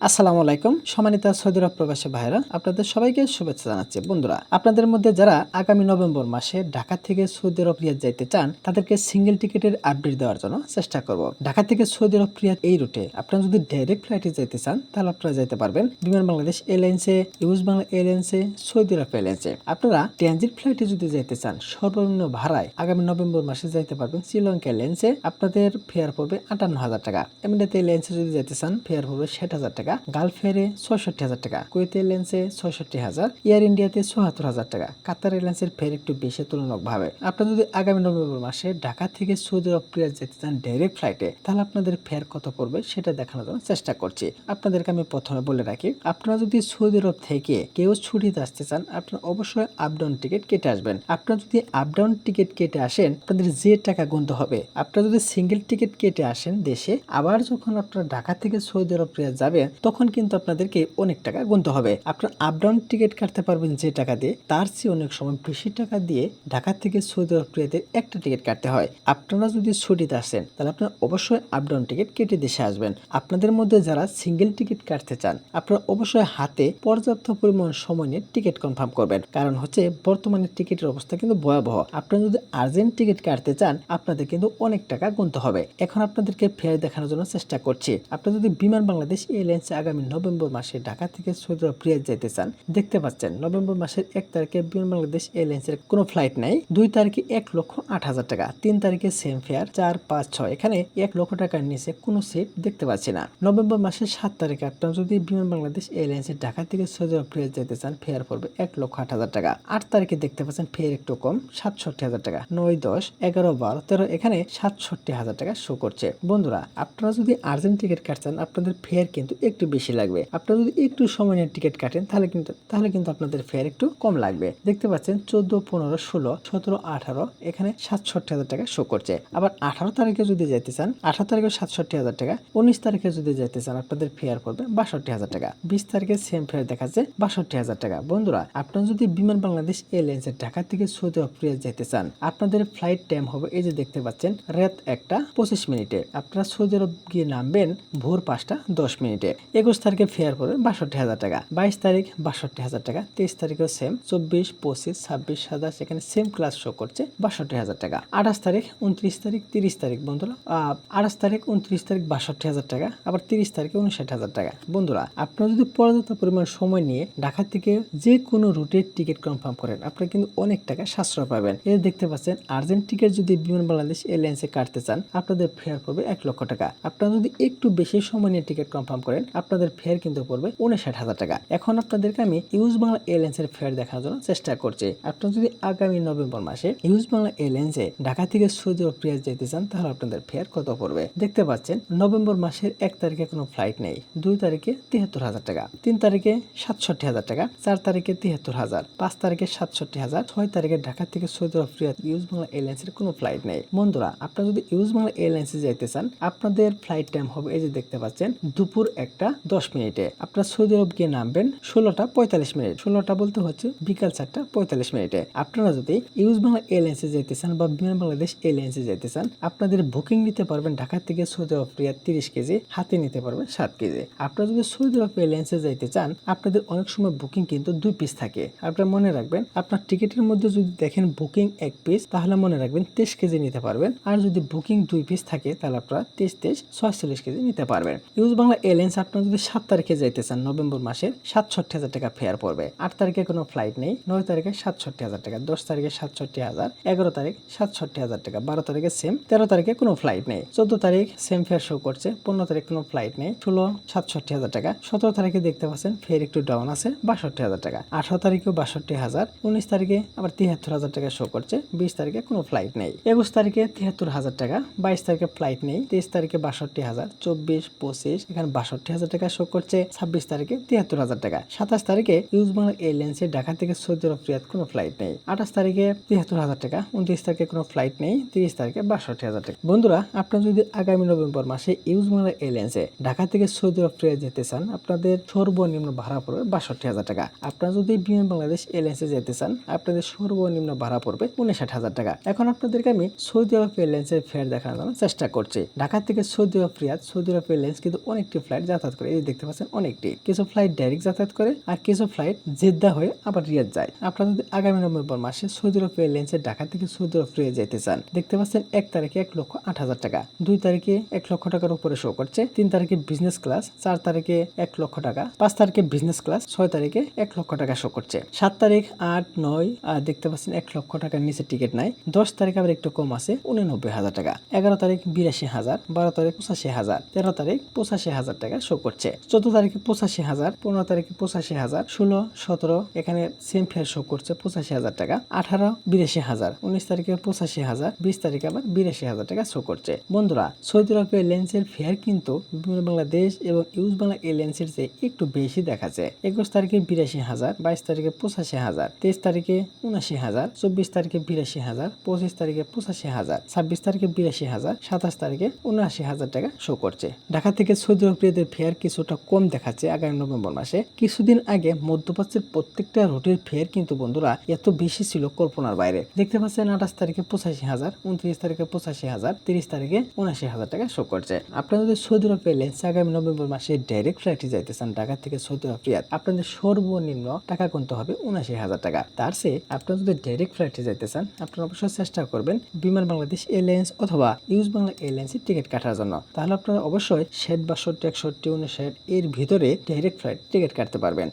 আসসালামু আলাইকুম, সম্মানিত সৌদি আরব প্রবাসী ভাইরা আপনাদের সবাইকে শুভেচ্ছা জানাচ্ছি। বন্ধুরা, আপনাদের মধ্যে যারা আগামী নভেম্বর মাসে ঢাকা থেকে সৌদি আরব রিয়াদ যাইতে চান, তাদেরকে সিঙ্গেল টিকিটের আপডেট দেওয়ার জন্য চেষ্টা করব। ঢাকা থেকে সৌদি আরব রিয়াদ এই রুটে আপনারা যদি ডাইরেক্ট ফ্লাইটে যাইতে চান, তাহলে আপনারা যাইতে পারবেন বিমান বাংলাদেশ এয়ারলাইন্সে ইউজ বাংলা এয়ারলাইন্সে সৌদি আরব এয়ারলাইন্সে আপনারা ট্রানজিট ফ্লাইটে যদি যাইতে চান, সর্বনিম্ন ভাড়ায় আগামী নভেম্বর মাসে যাইতে পারবেন শ্রীলঙ্কা এয়ারলাইন্সে আপনাদের ফেয়ার পড়বে আটান্ন হাজার টাকা। এমনিতে এয়ারলাইন্সে যদি যাইতে চান ফেয়ার পড়বে ষাট হাজার টাকা। গালফ এয়ারে ছয়ষট্টি হাজার টাকা কুয়েত এয়ারলাইন্সে ছয়ষট্টি হাজার এয়ার ইন্ডিয়াতে চুয়াত্তর হাজার টাকা কাতার এয়ারলাইন্সের ফেয়ার একটু বেশি তুলনামূলকভাবে। আপনারা যদি আগামী নভেম্বর মাসে ঢাকা থেকে সৌদি আরব যেতে চান ডাইরেক্ট ফ্লাইটে তাহলে আপনাদের ফেয়ার কত পড়বে সেটা দেখানোর জন্য চেষ্টা করছি। আপনাদেরকে আমি প্রথমে বলে রাখি, আপনারা যদি সৌদি আরব থেকে কেউ ছুটিতে আসতে চান, আপনারা অবশ্যই আপ ডাউন টিকিট কেটে আসবেন। আপনারা যদি আপ ডাউন টিকিট কেটে আসেন, আপনাদের যে টাকা গুনতে হবে, আপনারা যদি সিঙ্গেল টিকিট কেটে আসেন দেশে, আবার যখন আপনারা ঢাকা থেকে সৌদি আরব যাবেন তখন কিন্তু আপনাদেরকে অনেক টাকা গুনতে হবে। আপনার আপ ডাউন টিকিট কাটতে পারবেন যে টাকা দিয়ে, তার চেয়ে অনেক সময় বেশি টাকা দিয়ে ঢাকা থেকে সৌদি আরব একটা টিকিট কাটতে হয়। আপনারা যদি ছুটিতে আসেন, তাহলে আপনারা অবশ্যই আপ ডাউন টিকিট কেটে দেশে আসবেন। আপনাদের মধ্যে যারা সিঙ্গেল টিকিট কাটতে চান, আপনারা অবশ্যই হাতে পর্যাপ্ত পরিমাণ সময় নিয়ে টিকিট কনফার্ম করবেন। কারণ হচ্ছে বর্তমানে টিকিটের অবস্থা কিন্তু ভয়াবহ। আপনারা যদি আর্জেন্ট টিকিট কাটতে চান, আপনাদের কিন্তু অনেক টাকা গুনতে হবে। এখন আপনাদেরকে ফেয়ার দেখানোর জন্য চেষ্টা করছি। আপনারা যদি বিমান বাংলাদেশ এয়ারলাইন্সে আগামী নভেম্বর মাসে ঢাকা থেকে সৌদি আরব রিয়াদ যেতে চান। দেখতে পাচ্ছেন, নভেম্বর মাসের এক তারিখে বিমান বাংলাদেশ এয়ারলাইন্সের কোনো ফ্লাইট নাই। দুই তারিখে এক লক্ষ আট হাজার টাকা, তিন তারিখে সেম ফেয়ার, চার, পাঁচ, ছয়। এখানে এক লক্ষ টাকার নিচে কোনো সিট দেখতে পাচ্ছি না। নভেম্বর মাসের সাত তারিখে আপনারা যদি বিমান বাংলাদেশ এয়ারলাইন্সের ঢাকা থেকে সৌদি আরব রিয়াদ যেতে চান, ফেয়ার পড়বে এক লক্ষ আট হাজার টাকা। আট তারিখে দেখতে পাচ্ছেন, ফেয়ার একটু কম, সাতষট্টি হাজার টাকা। নয়, দশ, এগারো, বারো, তেরো, এখানে সাতষট্টি হাজার টাকা শো করছে। বন্ধুরা, আপনারা যদি আর্জেন্ট টিকিট কাটছেন আপনাদের ফেয়ার কিন্তু একটু বেশি লাগবে। আপনারা যদি একটু সময় নিয়ে টিকিট কাটেন, তাহলে কিন্তু তাহলে কিন্তু আপনাদের ফেয়ার একটু কম লাগবে। দেখতে পাচ্ছেন, চোদ্দ, পনেরো, ষোলো, সতেরো, আঠারো, এখানে সাতষট্টি হাজার টাকা শো করছে। আবার আঠারো তারিখে যদি যেতে চান, আঠারো তারিখে সাতষট্টি হাজার টাকা, উনিশ তারিখে যদি যেতে চান, আপনাদের ফেয়ার পড়বে বাষট্টি হাজার টাকা। বিশ তারিখে সেম ফেয়ার দেখাচ্ছে বাষট্টি হাজার টাকা। বন্ধুরা, আপনারা যদি বিমান বাংলাদেশ এয়ারলাইন্সের ঢাকা থেকে সৌদি রিয়াদ যেতে চান, আপনাদের ফ্লাইট টাইম হবে এই যে দেখতে পাচ্ছেন, রাত একটা পঁচিশ মিনিটে। আপনারা সৌদি আরব গিয়ে নামবেন ভোর পাঁচটা দশ মিনিটে। একুশ তারিখে ফেয়ার পড়বে বাষট্টি হাজার টাকা, বাইশ তারিখ বাষট্টি হাজার টাকা, তেইশ তারিখেও সেম চব্বিশ, পঁচিশ, ছাব্বিশ, সাতাশ, এখানে সেম ক্লাস শো করছে বাষট্টি হাজার টাকা। আঠাশ তারিখ, উনত্রিশ তারিখ, তিরিশ তারিখ বন্ধুরা আঠাশ তারিখ, উনত্রিশ তারিখ বাষট্টি হাজার টাকা, আবার তিরিশ তারিখে উনষাট হাজার টাকা। বন্ধুরা, আপনারা যদি পর্যাপ্ত পরিমাণ সময় নিয়ে ঢাকা থেকে যে কোনো রুটের টিকিট কনফার্ম করেন, আপনারা কিন্তু অনেক টাকা সাশ্রয় পাবেন। এই দেখতে পাচ্ছেন আর্জেন্ট টিকিট যদি বিমান বাংলাদেশ এয়ারলাইন্সে কাটতে চান, আপনাদের ফেয়ার পড়বে এক লক্ষ টাকা। আপনারা যদি একটু বেশি সময় নিয়ে টিকিট কনফার্ম করেন আপনাদের ফেয়ার কিন্তু পড়বে উনষাট হাজার টাকা। এখন আপনাদেরকে আমি ইউজ বাংলা এয়ারলাইন্সের ফেয়ার দেখানোর জন্য চেষ্টা করছি। আপনারা যদি আগামী নভেম্বর মাসে ইউজ বাংলা এয়ারলাইন্সে ঢাকা থেকে সৌদি আরব যেতে চান, তাহলে আপনাদের ফেয়ার কত পড়বে? দেখতে পাচ্ছেন, নভেম্বর মাসের এক তারিখে কোনো ফ্লাইট নেই। দুই তারিখে তিয়াত্তর হাজার টাকা, তিন তারিখে সাতষট্টি হাজার টাকা, চার তারিখে তিয়াত্তর হাজার, পাঁচ তারিখে সাতষট্টি হাজার, ছয় তারিখে ঢাকা থেকে Saudi Arab Riyadh US Bangla এয়ারলাইন্সের কোনো ফ্লাইট নেই। বন্ধুরা, আপনারা যদি ইউজ বাংলা এয়ারলাইন্সে যেতে চান, আপনাদের ফ্লাইট টাইম হবে এই যে দেখতে পাচ্ছেন, দুপুর একটা দশ মিনিটে। আপনার সৌদি আরব গিয়ে নামবেন ষোলোটা পঁয়তাল্লিশ মিনিট। ষোলোটা বলতে হচ্ছে বিকাল চারটা পঁয়তাল্লিশ মিনিটে। আপনারা যদি ইউজ বাংলা এয়ারলাইন্সে যেতে চান বা বিমান বাংলাদেশ এয়ারলাইন্সে যেতে চান, আপনাদের বুকিং নিতে পারবেন ঢাকা থেকে সৌদি আরব রিয়াদ তিরিশ কেজি, হাতে নিতে পারবেন সাত কেজি। আপনারা যদি সৌদি আরব এয়ারলাইন্সে যাইতে চান, আপনাদের অনেক সময় বুকিং কিন্তু দুই পিস থাকে। আপনারা মনে রাখবেন, আপনার টিকিটের মধ্যে যদি দেখেন বুকিং এক পিস, তাহলে মনে রাখবেন তেইশ কেজি নিতে পারবেন। আর যদি বুকিং দুই পিস থাকে, তাহলে আপনারা তেইশ তেইশ ছয়চল্লিশ কেজি নিতে পারবেন। ইউজ বাংলা এয়ারলাইন্স আপনারা যদি সাত তারিখে যাইতে চান নভেম্বর মাসের, সাতষট্টি হাজার টাকা ফেয়ার পড়বে। আট তারিখে কোনো ফ্লাইট নেই, নয় তারিখে সাতষট্টি হাজার টাকা, দশ তারিখে সাতষট্টি হাজার, এগারো তারিখ সাতষট্টি হাজার টাকা, বারো তারিখে সেম তেরো তারিখে কোনো ফ্লাইট নেই। চোদ্দ তারিখ সেম ফেয়ার শো করছে, পনেরো তারিখ কোনো ফ্লাইট নেই, ষোলো সাতষট্টি হাজার টাকা, সতেরো তারিখে দেখতে পাচ্ছেন ফের একটু ডাউন আছে, বাষট্টি হাজার টাকা, আঠারো তারিখেও বাষট্টি হাজার, উনিশ তারিখে আবার তিয়াত্তর হাজার টাকা শো করছে, বিশ তারিখে কোনো ফ্লাইট নেই। একুশ তারিখে তিয়াত্তর হাজার টাকা, বাইশ তারিখে ফ্লাইট নেই, তেইশ তারিখে বাষট্টি হাজার, চব্বিশ, পঁচিশ, এখানে বাষট্টি হাজার টাকা শো করছে ছাব্বিশ তারিখে তিয়াত্তর হাজার টাকা। সাতাশ তারিখে ইউজ বাংলা এয়ারলাইন্সে ঢাকা থেকে সৌদি আরব রিয়াদ কোনো ফ্লাইট নেই। আঠাশ তারিখে তিয়াত্তর হাজার টাকা, উনত্রিশ তারিখে কোনো ফ্লাইট নেই, তিরিশ তারিখে বাষট্টি হাজার টাকা। বন্ধুরা, আপনারা যদি আগামী নভেম্বর মাসে ইউজ বাংলা এয়ারলাইন্সে ঢাকা থেকে সৌদি আরব রিয়াদ যেতে চান, আপনাদের সর্বনিম্ন ভাড়া পড়বে বাষট্টি হাজার টাকা। আপনারা যদি বিমান বাংলাদেশ এয়ারলাইন্সে যেতে চান, আপনাদের সর্বনিম্ন ভাড়া পড়বে উনষাট হাজার টাকা। এখন আপনাদেরকে আমি সৌদি আরব এয়ারলাইন্সের ফেয়ার দেখানোর চেষ্টা করছি। ঢাকা থেকে Saudi Arab Riyadh Saudi Arab airlines কিন্তু অনেকটি ফ্লাইট যাতায়াত যাতায়াত করে। এই দেখতে পাচ্ছেন অনেকটি। কিছু ফ্লাইট ডাইরেক্ট যাতায়াত করে আর কিছু ফ্লাইট জেদ্দা হয়ে আবার রিয়াদ যায়। আপনারা যদি আগামী নভেম্বর মাসে সৌদি আরব এয়ারলাইন্সের ঢাকা থেকে সৌদি আরব রিয়াদ যেতে চান, দেখতে পাচ্ছেন এক তারিখে এক লক্ষ আট হাজার টাকা, দুই তারিখে এক লক্ষ টাকার উপরে শো করছে, তিন তারিখে বিজনেস ক্লাস চার তারিখে এক লক্ষ টাকা, পাঁচ তারিখে বিজনেস ক্লাস ছয় তারিখে এক লক্ষ টাকা শো করছে। সাত তারিখ, আট, নয়, আর দেখতে পাচ্ছেন এক লক্ষ টাকার নিচে টিকিট নাই, দশ তারিখ আবার একটু কম আছে, উননব্বই হাজার টাকা। এগারো তারিখ বিরাশি হাজার, বারো তারিখ পঁচাশি হাজার, তেরো তারিখ পঁচাশি হাজার টাকা শো করছে। চোদ্দ তারিখে পঁচাশি হাজার, পনেরো তারিখে পঁচাশি হাজার, ষোলো, সতেরো, এখানে সেম ফেয়ার শো করছে পঁচাশি হাজার টাকা। আঠারো, বিরাশি হাজার, উনিশ তারিখে পঁচাশি হাজার, বিশ তারিখে আবার বিরাশি হাজার টাকা শো করছে। বন্ধুরা, সৌদি আরব এয়ারলাইন্সের ফেয়ার কিন্তু বিভিন্ন বাংলাদেশ এবং ইউজ বাংলা এয়ারলাইন্সের চেয়ে একটু বেশি দেখাচ্ছে। একুশ তারিখে বিরাশি হাজার, বাইশ তারিখে পঁচাশি হাজার, তেইশ তারিখে উনাশি হাজার, চব্বিশ তারিখে বিরাশি হাজার, পঁচিশ তারিখে পঁচাশি হাজার, ছাব্বিশ তারিখে বিরাশি হাজার, সাতাশ তারিখে উনআশি হাজার টাকা শো করছে। ঢাকা থেকে সৌদি আরব প্রিয়দের ফেয়ার কিছুটা কম দেখাচ্ছে আগামী নভেম্বর মাসে। কিছুদিন আগে মধ্যপ্রাচ্যের প্রত্যেকটা রুটের ফেয়ার কিন্তু বন্ধুরা এত বেশি ছিল কল্পনার বাইরে। দেখতে পাচ্ছেন আঠাশ তারিখে পঁচাশি হাজার, উনত্রিশ তারিখে পঁচাশি হাজার, তিরিশ তারিখে উনাশি হাজার টাকা শো করছে। আপনারা যদি সৌদি আরব এয়ারলাইন্স আগামী নভেম্বর মাসে ডাইরেক্ট ফ্লাইটে যাইতে চান ঢাকা থেকে সৌদি আরব রিয়াদ, আপনাদের সর্বনিম্ন টাকা গুনতে হবে উনাশি হাজার টাকা। তার চেয়ে আপনারা যদি ডাইরেক্ট ফ্লাইটে যাইতে চান, আপনারা অবশ্যই চেষ্টা করবেন বিমান বাংলাদেশ এয়ারলাইন্স অথবা ইউজ বাংলা এয়ারলাইন্সের টিকিট কাটার জন্য। তাহলে আপনারা অবশ্যই ষাট, বাষট্টি, একষট্টি উনষাট এর ভিতরে ডাইরেক্ট ফ্লাইট টিকিট কাটতে পারবেন।